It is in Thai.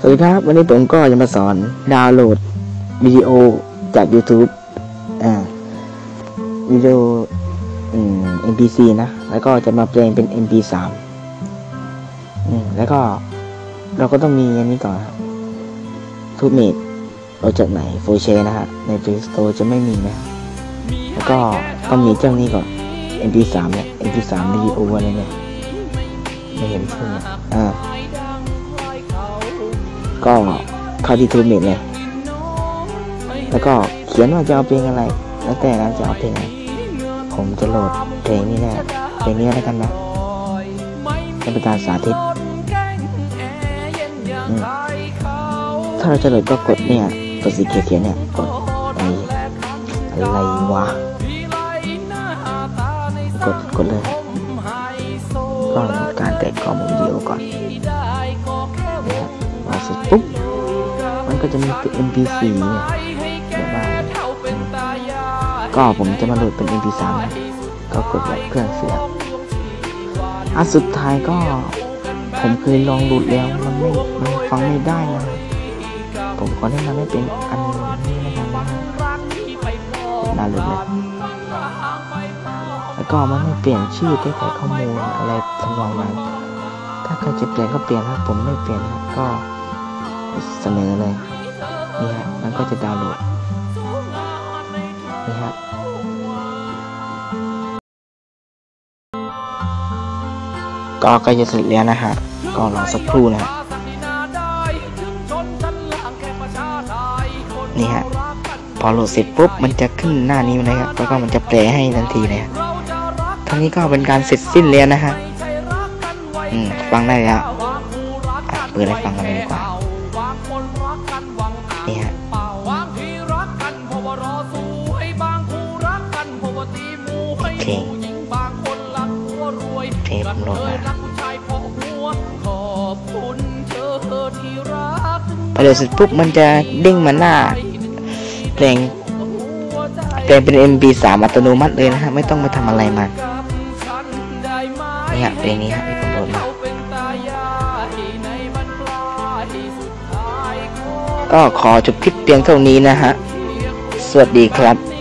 สวัสดีครับ วันนี้ผมก็จะมาสอนดาวน์โหลดวิดีโอจาก YouTube อ่าวิดีโออืม MP4 นะ แล้วก็จะมาแปลงเป็น MP3 อืมแล้วก็เราก็ต้องมีอันนี้ก่อนทูเมดเราจากไหนโฟเชนะฮะ ใน Play Store จะไม่มีนะ แล้วก็ต้องมีเจ้านี้ก่อน MP3 เนี่ย MP3 วิดีโออะไรเนี่ยไม่เห็นชื่อนอ่า ก็เข้าที่ทูเมดเลยแล้วก็เขียนว่าจะเอาเพลงอะไร แล้วแต่นะจะเอาเพลงอะไรผมจะโหลดเพลงนี้แน่เพลงนี้แล้วกันนะจะเป็นการสาธิต ถ้าเราจะโหลดก็กดเนี่ยกดสีเขียวเนี่ยกดอะไอ้อะไรวะกดกดเลยก็การแตะข้อมูลวิดีโอก่อน สร็จปุ๊บ มันก็จะมีเป็น MP4 เนี่ยแบบว่าก็ผมจะมาโหลดเป็น MP3 ก็กดแบบเครื่องเสียอันสุดท้ายก็ผมเคยลองโหลดแล้วมันไม่มันฟังไม่ได้นะผมขอแนะนำให้เป็นอันนี้นะครับนะน่าเลยแล้วก็มันไม่เปลี่ยนชื่อแก้ไขข้อมูลอะไรทำนองนั้นถ้าใครจะเปลี่ยนก็เปลี่ยนครับผมไม่เปลี่ยนครับก็ เสนอเลยนี่ฮะมันก็จะดาวน์โหลดนี่ฮะก็ใกล้จะเสร็จแล้วนะฮะก็รอสักครู่นะฮะนี่ฮะพอโหลดเสร็จปุ๊บมันจะขึ้นหน้านี้เลยครับแล้วก็มันจะแปลให้ทันทีเลยทั้งนี้ก็เป็นการเสร็จสิ้นแล้วนะฮะอืมฟังได้แล้วอะเปิดให้ฟังกันเลยดีกว่า นี่ฮะเพลงเพลงผมโหลดมาพอโหลดเสร็จปุ๊บมันจะเด้งมาหน้าเพลงเพลงเป็น MP3 อัตโนมัติเลยนะฮะไม่ต้องมาทำอะไรมันนี่ฮะเพลงนี้ฮะ ก็ขอจบคลิปเพียงเท่านี้นะฮะ สวัสดีครับ